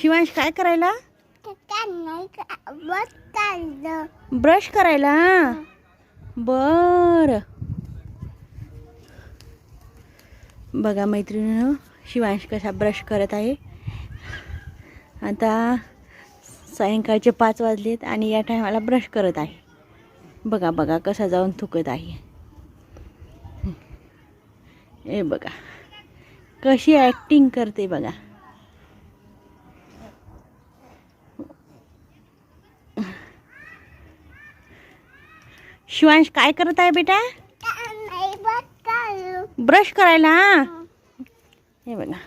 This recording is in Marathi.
शिवांश काय करायला? ब्रश करायला बर. बघा मैत्रिणीनं शिवांश कसा ब्रश करत आहे. आता सायंकाळचे पाच वाजलेत आणि या टायमाला ब्रश करत आहे. बघा बघा कसा जाऊन थुकत आहे. ए बघा कशी ॲक्टिंग करते बघा. शिवांश काय करत आहे बेटा? ब्रश करायला हे बघा.